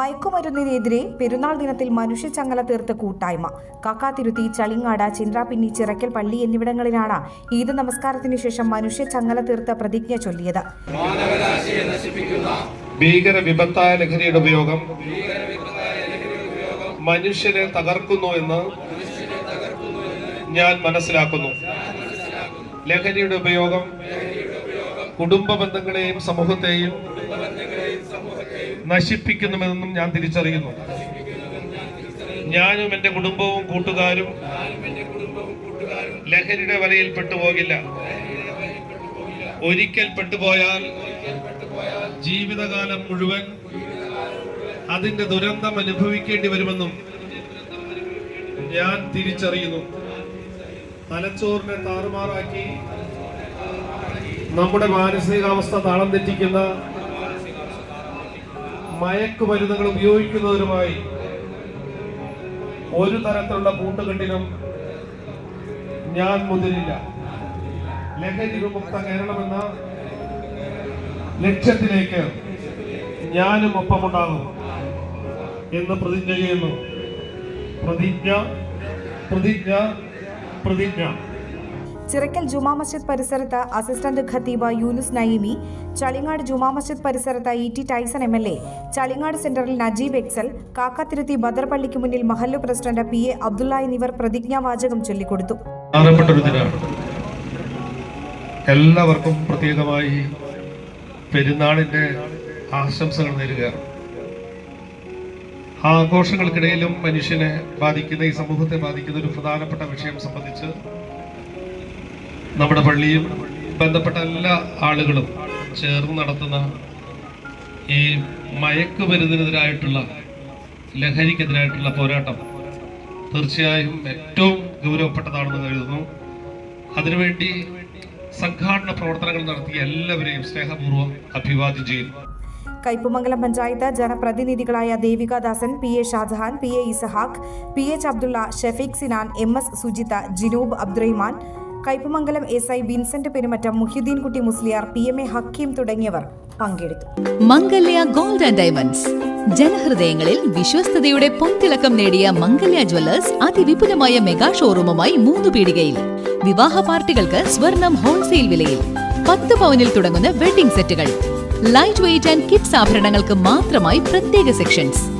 മയക്കുമരുന്നിനെതിരെ പെരുന്നാൾ ദിനത്തിൽ മനുഷ്യച്ചങ്ങല തീർത്ത കൂട്ടായ്മ. കാക്കാതിരുത്തി ചളിങ്ങാട് ചിന്ത്രാപിന്നി ചിറക്കൽ പള്ളി എന്നിവിടങ്ങളിലാണ് ഈദ് നമസ്കാരത്തിന് ശേഷം മനുഷ്യച്ചങ്ങല തീർത്ത പ്രതിജ്ഞ ചൊല്ലിയത്. ഭീകര വിപത്തായ ലഹരിയുടെ ഉപയോഗം മനുഷ്യനെ തകർക്കുന്നു എന്ന് ഞാൻ മനസ്സിലാക്കുന്നു. ലഹരിയുടെ ഉപയോഗം കുടുംബ ബന്ധങ്ങളെയും സമൂഹത്തെയും നശിപ്പിക്കുന്നുമെന്നും ഞാൻ തിരിച്ചറിയുന്നു. ഞാനും എന്റെ കുടുംബവും കൂട്ടുകാരും ലഹരിയുടെ വലയിൽ പെട്ടുപോകില്ല. ഒരിക്കൽ പെട്ടുപോയാൽ ജീവിതകാലം മുഴുവൻ അതിന്റെ ദുരന്തം അനുഭവിക്കേണ്ടി വരുമെന്നും ഞാൻ തിരിച്ചറിയുന്നു. തലച്ചോറിനെ താറുമാറാക്കി നമ്മുടെ മാനസികാവസ്ഥ താളം തെറ്റിക്കുന്ന മയക്കുമരുന്നുകൾ ഉപയോഗിക്കുന്നവരുമായി ഒരു തരത്തിലുള്ള കൂട്ടുകെട്ടിനും ഞാൻ മുതിരില്ല. ലഹരി വിമുക്ത കേരളമെന്ന ലക്ഷ്യത്തിലേക്ക് ഞാനും ഒപ്പമുണ്ടാകും എന്ന് പ്രതിജ്ഞ ചെയ്യുന്നു. പ്രതിജ്ഞ പ്രതിജ്ഞ പ്രതിജ്ഞ. ചിറക്കൽ ജുമാ മസ്ജിദ് പരിസരത്ത് അസിസ്റ്റന്റ് ഖത്തീബ യൂനുസ് നയിമി ചളിങ്ങാട് ജുമാ മസ്ജിദ് പരിസരത്ത് E T Tyson M L A Chalingad സെന്ററിൽ നജീബ് എക്സൽ കാക്കാത്തിരുത്തി ബദർപള്ളിക്ക് മുന്നിൽ മഹല്ലു പ്രസിഡന്റ് പി എ അബ്ദുള്ള എന്നിവർ പ്രതിജ്ഞാവാചകം ചൊല്ലിക്കൊടുത്തു. എല്ലാവർക്കും പ്രത്യേകമായി പെരുന്നാളിന്റെ ആശംസകൾ നേരുക. ആഘോഷങ്ങൾക്കിടയിലും മനുഷ്യനെ ബാധിക്കുന്ന ഈ സമൂഹത്തെ ബാധിക്കുന്ന ഒരു പ്രധാനപ്പെട്ട വിഷയം സംബന്ധിച്ച് നമ്മുടെ പള്ളിയും ബന്ധപ്പെട്ട എല്ലാ ആളുകളും ചേർന്ന് നടത്തുന്ന ഈ മയക്കുമരുന്നിനെതിരായിട്ടുള്ള ലഹരിക്കെതിരായിട്ടുള്ള പോരാട്ടം തീർച്ചയായും ഏറ്റവും ഗൗരവപ്പെട്ടതാണെന്ന് കരുതുന്നു അതിനുവേണ്ടി സംഘാടന പ്രവർത്തനങ്ങൾ നടത്തിയ എല്ലാവരെയും സ്നേഹപൂർവം അഭിവാദ്യം ചെയ്യുന്നു. Kaipamangalam panchayat ജനപ്രതിനിധികളായ Devikadasan P A Shajahan P A Isahaq P H Abdulla Shefeek Sinan M S Sujitha Jinoob Abdurahiman Kaipamangalam S I Vincent Perumattam Muhyuddin Kutty Musliyar P M A Hakkim തുടങ്ങിയവർ പങ്കെടുത്തു. Mangalya gold and diamonds. ജനഹൃദയങ്ങളിൽ വിശ്വസ്തയുടെ പൊൻതിളക്കം നേടിയ Mangalya Jewellers അതിവിപുലമായ mega ഷോറൂമുമായി മൂന്ന് പീടികയിൽ. വിവാഹ പാർട്ടികൾക്ക് സ്വർണം ഹോൾസെയിൽ വിലയിൽ. പത്ത് പവനിൽ തുടങ്ങുന്ന വെഡിംഗ് സെറ്റുകൾ. ലൈറ്റ് വെയിറ്റ് ആൻഡ് കിഡ്സ് ആഭരണങ്ങൾക്ക് മാത്രമായി പ്രത്യേക സെക്ഷൻസ്